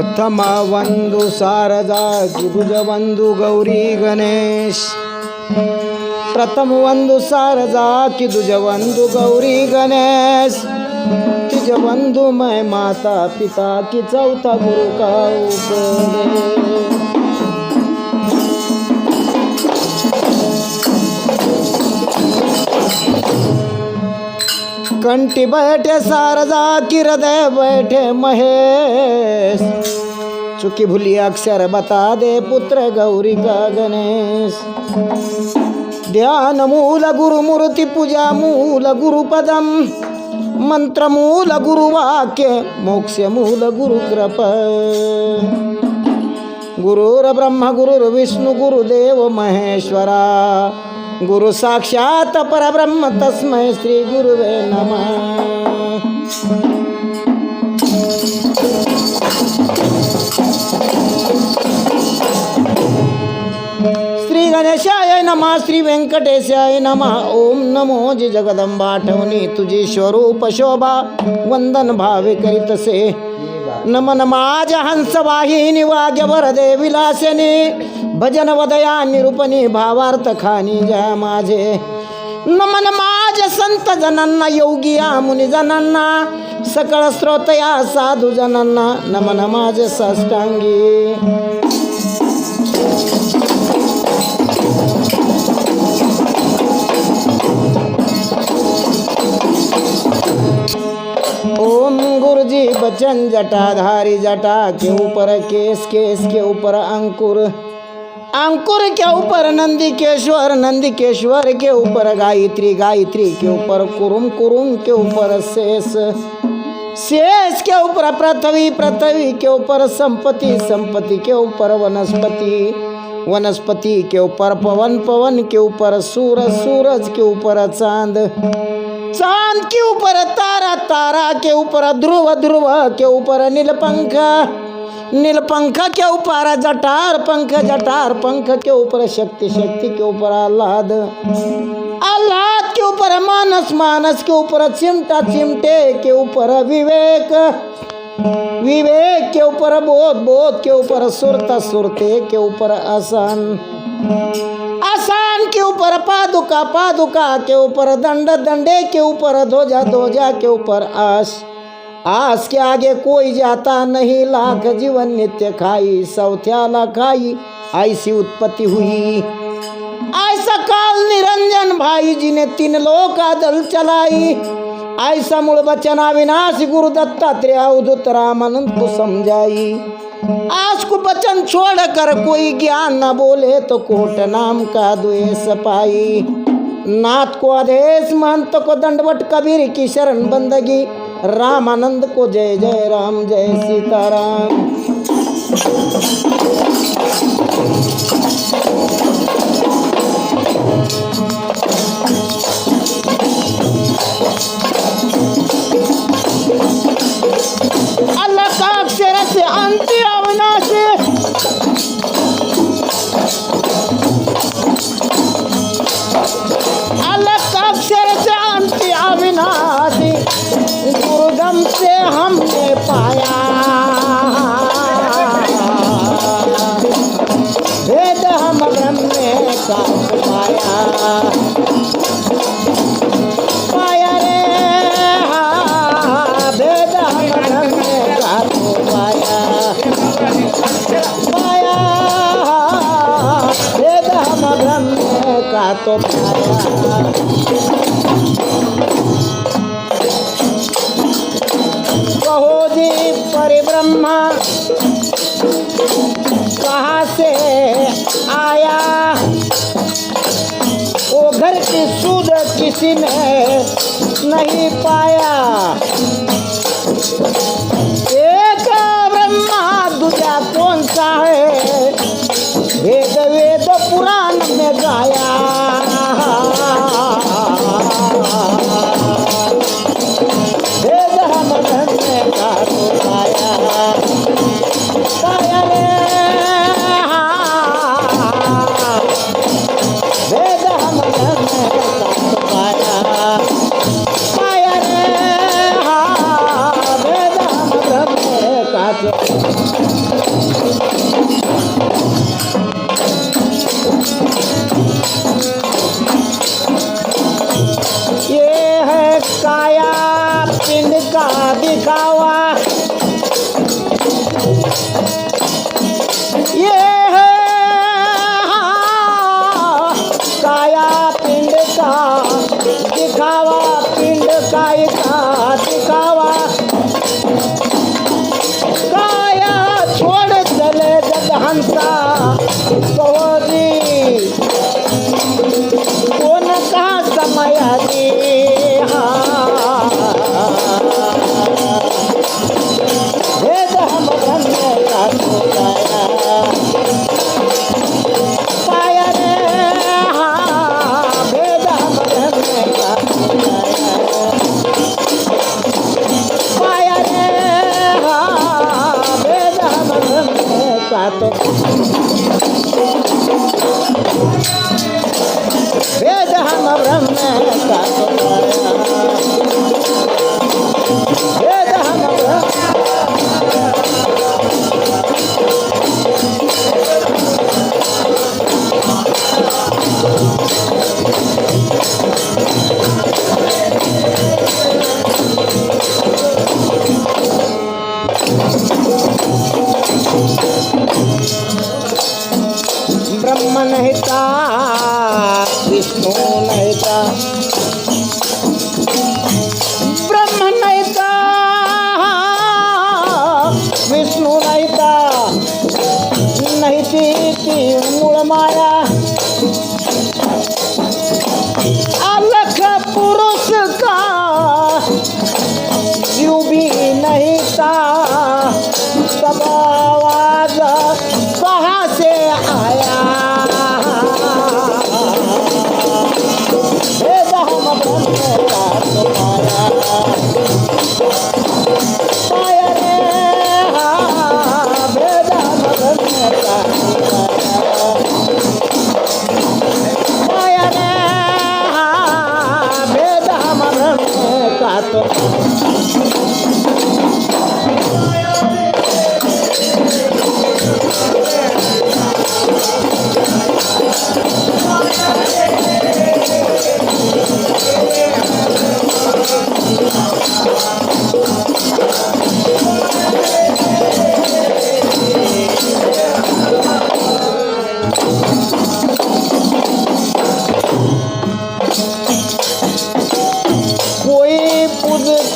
ಪ್ರಥಮ ಒಂದು ಸಾರದ ಗಿರುಜ ಒಂದು ಗೌರಿ ಗಣೇಶ್ ಪ್ರಥಮ ಒಂದು ಸಾರದ ಕಿದುಜ ಒಂದು गौरी गणेश तुझ बंधु मैं माता पिता की चौथा गुरु का उपदेश कंठी बैठे सारदा की हृदय बैठे महेश चुकी भूली अक्षर बता दे पुत्र गौरी का गणेश। ध्यान मूल गुरु मूर्ति पूजा मूल गुरु पदम। मंत्र मूल गुरुवाक्य मोक्ष मूल गुरु कृप। गुरुर ब्रह्म, गुरुर विष्णु, गुरुदेव महेश्वरा। गुरु साक्षात परब्रह्म, तस्मै श्री गुरुवे नमः। गणेशाय नमः श्री व्यंकटेशाय नमः। ओम नमो जी जगदंबा आठवणी तुझी स्वरूप शोभा। वंदन भावे करीतसे नमन माझ हंस वाहिनी वाग्य वरदे विलासने। भजन वदया निरूपणी भावार्थ खानी जय माझे। नमन माझ संत जनांना योगिया मुनी जनांना सकळ श्रोतया साधू जनांना नमन माझ साष्टांगी। बचन जटाधारी जटा के ऊपर केस केस के ऊपर अंकुर अंकुर के ऊपर नंदिकेश्वर नंदिकेश्वर के ऊपर गायत्री गायत्री के ऊपर कुरुम कुरुम के ऊपर शेष शेष के ऊपर पृथ्वी पृथ्वी के ऊपर संपत्ति संपत्ति के ऊपर वनस्पति वनस्पति के ऊपर पवन पवन के ऊपर सूरज सूरज के ऊपर चाँद चाँद के ऊपर तारा तारा के ऊपर ध्रुव ध्रुव के ऊपर नीलपंख नीलपंख के ऊपर जटार पंख जटार पंख के ऊपर शक्ति शक्ति के ऊपर आह्लाद आह्लाद के ऊपर मानस मानस के ऊपर चिमटा चिमटे के ऊपर विवेक विवेक के ऊपर बोध बोध के ऊपर सुरता सुरते के ऊपर आसान ऊपर पादुका पादुका के ऊपर, दंड, दंडे के ऊपर, ध्वजा ध्वजा के ऊपर, आस। आस के आगे कोई जाता नहीं, लाख जीवन नित्य खाई सौथ्याला खाई, ऐसी उत्पत्ति हुई। ऐसा काल निरंजन भाई जी ने तीन लोक दल चलाई। ऐसा मूल बचन विनाश गुरु दत्तात्रेय अवधूत रामानंद को समझाई। आज को बचन छोड़ कर कोई ज्ञान न बोले तो कोट नाम का द्वेष पाई। नाथ को आदेश, महंत को दंडवट, कबीर की शरण बंदगी। राम आनंद को जय जय राम, जय सीताराम। गुरुगम से हमने पाया। वेद हम ब्रह्म का पाया। तो परिब्रह्मा कहाँ से आया? वो घर की सूद किसी ने नहीं पाया।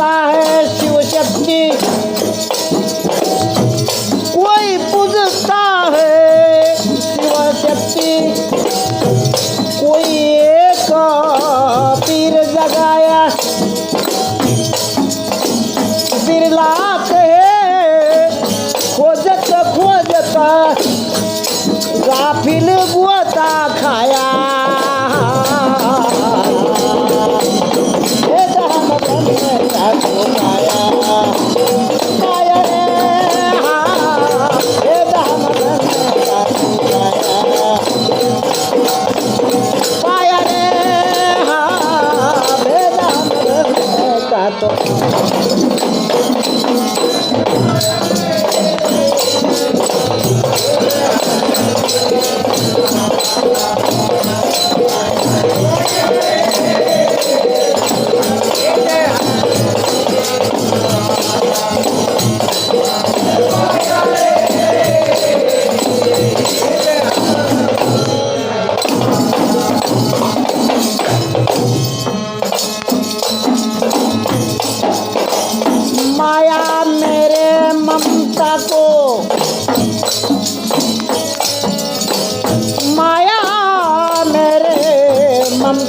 करता है शिव शक्ति। कोई पूजता है शिव शक्ति। कोई एक पीर जगाया। बिरला कहे खोजत खोजता। गाफिल बुआता खाया। と。